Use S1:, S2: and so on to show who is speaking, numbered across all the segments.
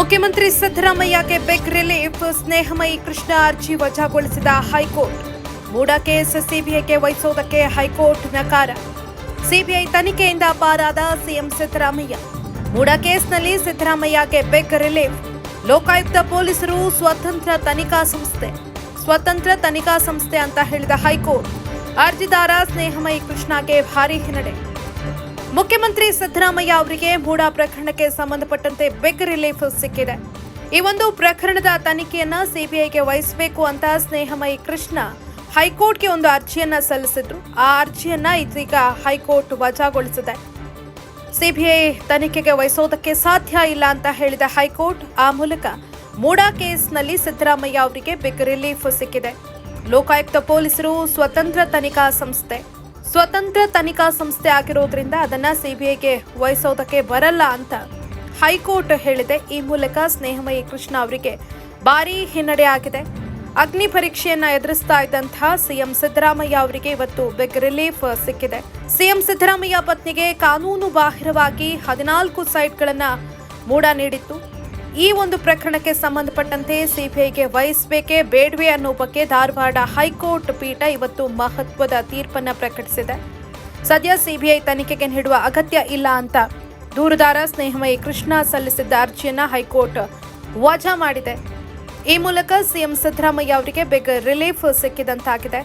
S1: ಮುಖ್ಯಮಂತ್ರಿ ಸಿದ್ದರಾಮಯ್ಯಗೆ big relief Snehamayi Krishna ಅರ್ಜಿ ವಜಾಗೊಳಿಸಿದ ಹೈಕೋರ್ಟ್. ಮೂಡ ಕೇಸ್ ಸಿಬಿಐಗೆ ವಹಿಸೋದಕ್ಕೆ ಹೈಕೋರ್ಟ್ ನಕಾರ. ಸಿಬಿಐ ತನಿಖೆಯಿಂದ ಪಾರಾದ ಸಿಎಂ ಸಿದ್ದರಾಮಯ್ಯ. ಮೂಡ ಕೇಸ್ನಲ್ಲಿ ಸಿದ್ದರಾಮಯ್ಯಗೆ ಬಿಗ್ ರಿಲೀಫ್ ಲೋಕಾಯುಕ್ತ ಪೊಲೀಸರು ಸ್ವತಂತ್ರ ತನಿಖಾ ಸಂಸ್ಥೆ. ಸ್ವತಂತ್ರ ತನಿಖಾ ಸಂಸ್ಥೆ ಅಂತ ಹೇಳಿದ ಹೈಕೋರ್ಟ್. ಅರ್ಜಿದಾರ ಸ್ನೇಹಮಯಿ ಕೃಷ್ಣಗೆ ಭಾರೀ ಹಿನ್ನಡೆ. ಮುಖ್ಯಮಂತ್ರಿ ಸಿದ್ದರಾಮಯ್ಯ ಅವರಿಗೆ ಮೂಡಾ ಪ್ರಕರಣಕ್ಕೆ ಸಂಬಂಧಪಟ್ಟಂತೆ ಬಿಗ್ ರಿಲೀಫ್ ಸಿಕ್ಕಿದೆ. ಈ ಒಂದು ಪ್ರಕರಣದ ತನಿಖೆಯನ್ನ ಸಿಬಿಐಗೆ ವಹಿಸಬೇಕು ಅಂತ ಸ್ನೇಹಮಯಿ ಕೃಷ್ಣ ಹೈಕೋರ್ಟ್ಗೆ ಒಂದು ಅರ್ಜಿಯನ್ನ ಸಲ್ಲಿಸಿದ್ರು. ಆ ಅರ್ಜಿಯನ್ನ ಇದೀಗ ಹೈಕೋರ್ಟ್ ವಜಾಗೊಳಿಸಿದೆ. ಸಿಬಿಐ ತನಿಖೆಗೆ ವಹಿಸೋದಕ್ಕೆ ಸಾಧ್ಯ ಇಲ್ಲ ಅಂತ ಹೇಳಿದ ಹೈಕೋರ್ಟ್, ಆ ಮೂಲಕ ಮೂಡಾ ಕೇಸ್ನಲ್ಲಿ ಸಿದ್ದರಾಮಯ್ಯ ಅವರಿಗೆ ಬಿಗ್ ರಿಲೀಫ್ ಸಿಕ್ಕಿದೆ. ಲೋಕಾಯುಕ್ತ ಪೊಲೀಸರು ಸ್ವತಂತ್ರ ತನಿಖಾ ಸಂಸ್ಥೆ. ಸ್ವತಂತ್ರ ತನಿಖಾ ಸಂಸ್ಥೆ ಆಗಿರೋದ್ರಿಂದ ಅದನ್ನ ಸಿಬಿಐಗೆ ವಹಿಸೋದಕ್ಕೆ ಬರಲ್ಲ ಅಂತ ಹೈಕೋರ್ಟ್ ಹೇಳಿದೆ. ಈ ಮೂಲಕ ಸ್ನೇಹಮಯಿ ಕೃಷ್ಣ ಅವರಿಗೆ ಭಾರಿ ಹಿನ್ನಡೆ ಆಗಿದೆ. ಅಗ್ನಿ ಪರೀಕ್ಷೆಯನ್ನ ಎದುರಿಸ್ತಾ ಇದ್ದಂತಹ ಸಿಎಂ ಸಿದ್ದರಾಮಯ್ಯ ಅವರಿಗೆ ಇವತ್ತು ಬಿಗ್ ರಿಲೀಫ್ ಸಿಕ್ಕಿದೆ. ಸಿಎಂ ಸಿದ್ದರಾಮಯ್ಯ ಪತ್ನಿಗೆ ಕಾನೂನು ಬಾಹಿರವಾಗಿ ಹದಿನಾಲ್ಕು ಸೈಟ್ಗಳನ್ನ ಮೂಡ ನೀಡಿತ್ತು. ಈ ಒಂದು ಪ್ರಕರಣಕ್ಕೆ ಸಂಬಂಧಪಟ್ಟಂತೆ ಸಿಬಿಐಗೆ ವಹಿಸಬೇಕೇ ಬೇಡವೆ ಅನ್ನೋ ಬಗ್ಗೆ ಧಾರವಾಡ ಹೈಕೋರ್ಟ್ ಪೀಠ ಇವತ್ತು ಮಹತ್ವದ ತೀರ್ಪನ್ನ ಪ್ರಕಟಿಸಿದೆ. ಸದ್ಯ ಸಿಬಿಐ ತನಿಖೆಗೆ ನೀಡುವ ಅಗತ್ಯ ಇಲ್ಲ ಅಂತ ದೂರುದಾರ ಸ್ನೇಹಮಯಿ ಕೃಷ್ಣ ಸಲ್ಲಿಸಿದ್ದ ಅರ್ಜಿಯನ್ನ ಹೈಕೋರ್ಟ್ ವಜಾ ಮಾಡಿದೆ. ಈ ಮೂಲಕ ಸಿಎಂ ಸಿದ್ದರಾಮಯ್ಯ ಅವರಿಗೆ ಬೇಗ ರಿಲೀಫ್ ಸಿಕ್ಕಿದಂತಾಗಿದೆ.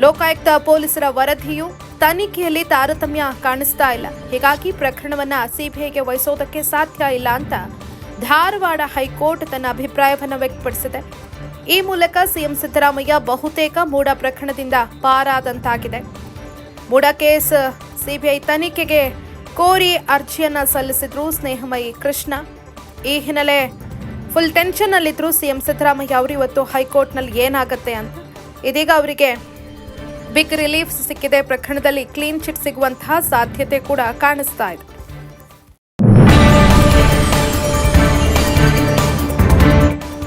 S1: ಲೋಕಾಯುಕ್ತ ಪೊಲೀಸರ ವರದಿಯು ತನಿಖೆಯಲ್ಲಿ ತಾರತಮ್ಯ ಕಾಣಿಸ್ತಾ ಇಲ್ಲ. ಹೀಗಾಗಿ ಪ್ರಕರಣವನ್ನ ಸಿಬಿಐಗೆ ವಹಿಸೋದಕ್ಕೆ ಸಾಧ್ಯ ಇಲ್ಲ ಅಂತ ಧಾರವಾಡ ಹೈಕೋರ್ಟ್ ತನ್ನ ಅಭಿಪ್ರಾಯವನ್ನು ವ್ಯಕ್ತಪಡಿಸಿದೆ. ಈ ಮೂಲಕ ಸಿಎಂ ಸಿದ್ದರಾಮಯ್ಯ ಬಹುತೇಕ ಮೂಡ ಪ್ರಕರಣದಿಂದ ಪಾರಾದಂತಾಗಿದೆ. ಮೂಡ ಕೇಸ್ ಸಿಬಿಐ ತನಿಖೆಗೆ ಕೋರಿ ಅರ್ಜಿಯನ್ನ ಸಲ್ಲಿಸಿದ್ರು ಸ್ನೇಹಮಯಿ ಕೃಷ್ಣ. ಈ ಹಿನ್ನೆಲೆ ಫುಲ್ ಟೆನ್ಷನ್ ಅಲ್ಲಿದ್ರು ಸಿಎಂ ಸಿದ್ದರಾಮಯ್ಯ ಅವರು ಇವತ್ತು ಹೈಕೋರ್ಟ್ನಲ್ಲಿ ಏನಾಗುತ್ತೆ ಅಂತ. ಇದೀಗ ಅವರಿಗೆ ಬಿಗ್ ರಿಲೀಫ್ ಸಿಕ್ಕಿದೆ. ಪ್ರಕರಣದಲ್ಲಿ ಕ್ಲೀನ್ ಚಿಟ್ ಸಿಗುವಂತಹ ಸಾಧ್ಯತೆ ಕೂಡ ಕಾಣಿಸ್ತಾ ಇದೆ.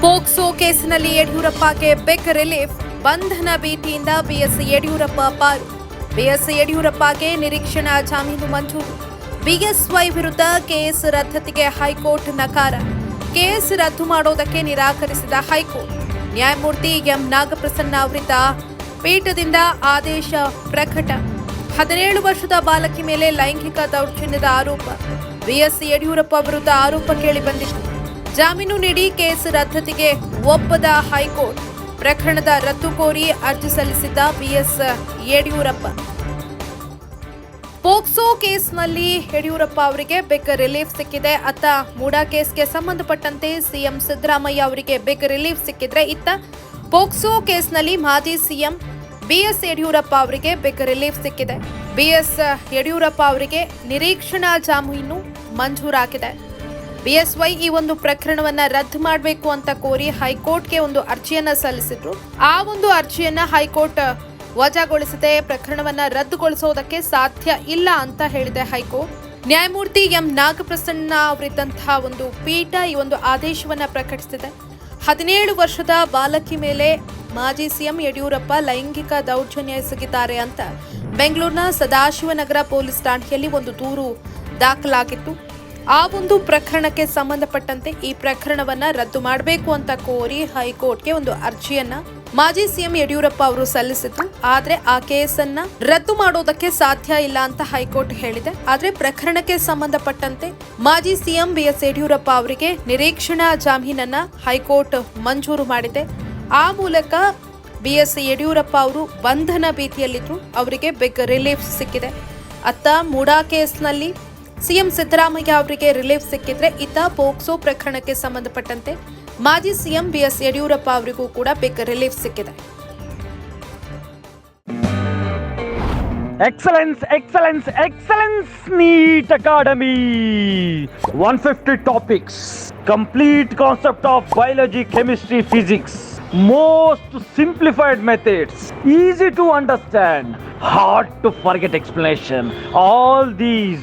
S1: ಪೋಕ್ಸೋ ಕೇಸಿನಲ್ಲಿ ಯಡಿಯೂರಪ್ಪಗೆ ಬೆಕ್ ರಿಲೀಫ್, ಬಂಧನ ಭೀತಿಯಿಂದ ಬಿಎಸ್ ಯಡಿಯೂರಪ್ಪ ಪಾರು. ಬಿಎಸ್ ಯಡಿಯೂರಪ್ಪಗೆ ನಿರೀಕ್ಷಣಾ ಜಾಮೀನು ಮಂಜೂರು. ಬಿಎಸ್ವೈ ವಿರುದ್ಧ ಕೇಸ್ ರದ್ದತಿಗೆ ಹೈಕೋರ್ಟ್ ನಕಾರ. ಕೇಸ್ ರದ್ದು ಮಾಡೋದಕ್ಕೆ ನಿರಾಕರಿಸಿದ ಹೈಕೋರ್ಟ್. ನ್ಯಾಯಮೂರ್ತಿ ಎಂ. ನಾಗಪ್ರಸನ್ನ ಅವರಿದ್ದ ಪೀಠದಿಂದ ಆದೇಶ ಪ್ರಕಟ. ಹದಿನೇಳು ವರ್ಷದ ಬಾಲಕಿ ಮೇಲೆ ಲೈಂಗಿಕ ದೌರ್ಜನ್ಯದ ಆರೋಪ. ಬಿಎಸ್ ಯಡಿಯೂರಪ್ಪ ವಿರುದ್ಧ ಆರೋಪ ಕೇಳಿ ಬಂದಿತ್ತು. ಜಾಮೀನು ನೀಡಿ ಕೇಸ್ ರದ್ದತಿಗೆ ಒಪ್ಪದ ಹೈಕೋರ್ಟ್. ಪ್ರಕರಣದ ರದ್ದು ಕೋರಿ ಅರ್ಜಿ ಸಲ್ಲಿಸಿದ್ದ ಬಿಎಸ್ ಯಡಿಯೂರಪ್ಪ. ಪೋಕ್ಸೋ ಕೇಸ್ನಲ್ಲಿ ಯಡಿಯೂರಪ್ಪ ಅವರಿಗೆ ಬಿಗ್ ರಿಲೀಫ್ ಸಿಕ್ಕಿದೆ. ಅತ್ತ ಮೂಡಾ ಕೇಸ್ಗೆ ಸಂಬಂಧಪಟ್ಟಂತೆ ಸಿಎಂ ಸಿದ್ದರಾಮಯ್ಯ ಅವರಿಗೆ ಬಿಗ್ ರಿಲೀಫ್ ಸಿಕ್ಕಿದ್ರೆ ಇತ್ತ ಪೋಕ್ಸೋ ಕೇಸ್ನಲ್ಲಿ ಮಾಜಿ ಸಿಎಂ ಬಿಎಸ್ ಯಡಿಯೂರಪ್ಪ ಅವರಿಗೆ ಬಿಗ್ ರಿಲೀಫ್ ಸಿಕ್ಕಿದೆ. ಬಿಎಸ್ ಯಡಿಯೂರಪ್ಪ ಅವರಿಗೆ ನಿರೀಕ್ಷಣಾ ಜಾಮೀನು ಮಂಜೂರಾಗಿದೆ. ಬಿಎಸ್ವೈ ಈ ಒಂದು ಪ್ರಕರಣವನ್ನ ರದ್ದು ಮಾಡಬೇಕು ಅಂತ ಕೋರಿ ಹೈಕೋರ್ಟ್ಗೆ ಒಂದು ಅರ್ಜಿಯನ್ನ ಸಲ್ಲಿಸಿದ್ರು. ಆ ಒಂದು ಅರ್ಜಿಯನ್ನ ಹೈಕೋರ್ಟ್ ವಜಾಗೊಳಿಸದೆ ಪ್ರಕರಣವನ್ನ ರದ್ದುಗೊಳಿಸೋದಕ್ಕೆ ಸಾಧ್ಯ ಇಲ್ಲ ಅಂತ ಹೇಳಿದೆ ಹೈಕೋರ್ಟ್. ನ್ಯಾಯಮೂರ್ತಿ ಎಂ. ನಾಗಪ್ರಸನ್ನ ಅವರಿದ್ದಂತಹ ಒಂದು ಪೀಠ ಈ ಒಂದು ಆದೇಶವನ್ನ ಪ್ರಕಟಿಸಿದೆ ಹದಿನೇಳು ವರ್ಷದ ಬಾಲಕಿ ಮೇಲೆ ಮಾಜಿ ಸಿಎಂ ಯಡಿಯೂರಪ್ಪ ಲೈಂಗಿಕ ದೌರ್ಜನ್ಯ ಎಸಗಿದ್ದಾರೆ ಅಂತ ಬೆಂಗಳೂರಿನ ಸದಾಶಿವನಗರ ಪೊಲೀಸ್ ಠಾಣೆಯಲ್ಲಿ ಒಂದು ದೂರು ದಾಖಲಾಗಿತ್ತು. ಆ ಒಂದು ಪ್ರಕರಣಕ್ಕೆ ಸಂಬಂಧಪಟ್ಟಂತೆ ಈ ಪ್ರಕರಣವನ್ನ ರದ್ದು ಮಾಡಬೇಕು ಅಂತ ಕೋರಿ ಹೈಕೋರ್ಟ್ಗೆ ಒಂದು ಅರ್ಜಿಯನ್ನ ಮಾಜಿ ಸಿಎಂ ಯಡಿಯೂರಪ್ಪ ಅವರು ಸಲ್ಲಿಸಿದ್ರು. ಆದ್ರೆ ಆ ಕೇಸನ್ನ ರದ್ದು ಮಾಡೋದಕ್ಕೆ ಸಾಧ್ಯ ಇಲ್ಲ ಅಂತ ಹೈಕೋರ್ಟ್ ಹೇಳಿದೆ. ಆದ್ರೆ ಪ್ರಕರಣಕ್ಕೆ ಸಂಬಂಧಪಟ್ಟಂತೆ ಮಾಜಿ ಸಿಎಂ ಬಿಎಸ್ ಯಡಿಯೂರಪ್ಪ ಅವರಿಗೆ ನಿರೀಕ್ಷಣಾ ಜಾಮೀನನ್ನ ಹೈಕೋರ್ಟ್ ಮಂಜೂರು ಮಾಡಿದೆ. ಆ ಮೂಲಕ ಬಿಎಸ್ ಯಡಿಯೂರಪ್ಪ ಅವರು ಬಂಧನ ಭೀತಿಯಲ್ಲಿದ್ರು. ಅವರಿಗೆ ಬಿಗ್ ರಿಲೀಫ್ ಸಿಕ್ಕಿದೆ. ಅತ್ತ ಮೂಡಾ ಕೇಸ್ನಲ್ಲಿ ಸಿಎಂ ಸಿದ್ದರಾಮಯ್ಯ ಅವರಿಗೆ ರಿಲೀಫ್ ಸಿಕ್ಕಿದ್ರೆ ಇತ್ತ ಪೋಕ್ಸೋ ಪ್ರಕರಣಕ್ಕೆ ಸಂಬಂಧಪಟ್ಟಂತೆ ಮಾಜಿ ಸಿಎಂ ಬಿಎಸ್ ಯಡಿಯೂರಪ್ಪ ಅವರಿಗೂ ಕೂಡ ಬಿಗ್ ರಿಲೀಫ್ ಸಿಕ್ಕಿದೆ
S2: Excellence, excellence, excellence, NEET Academy. 150 topics, complete concept of biology, chemistry, physics. Most simplified methods, easy to understand, hard to forget explanation. All these,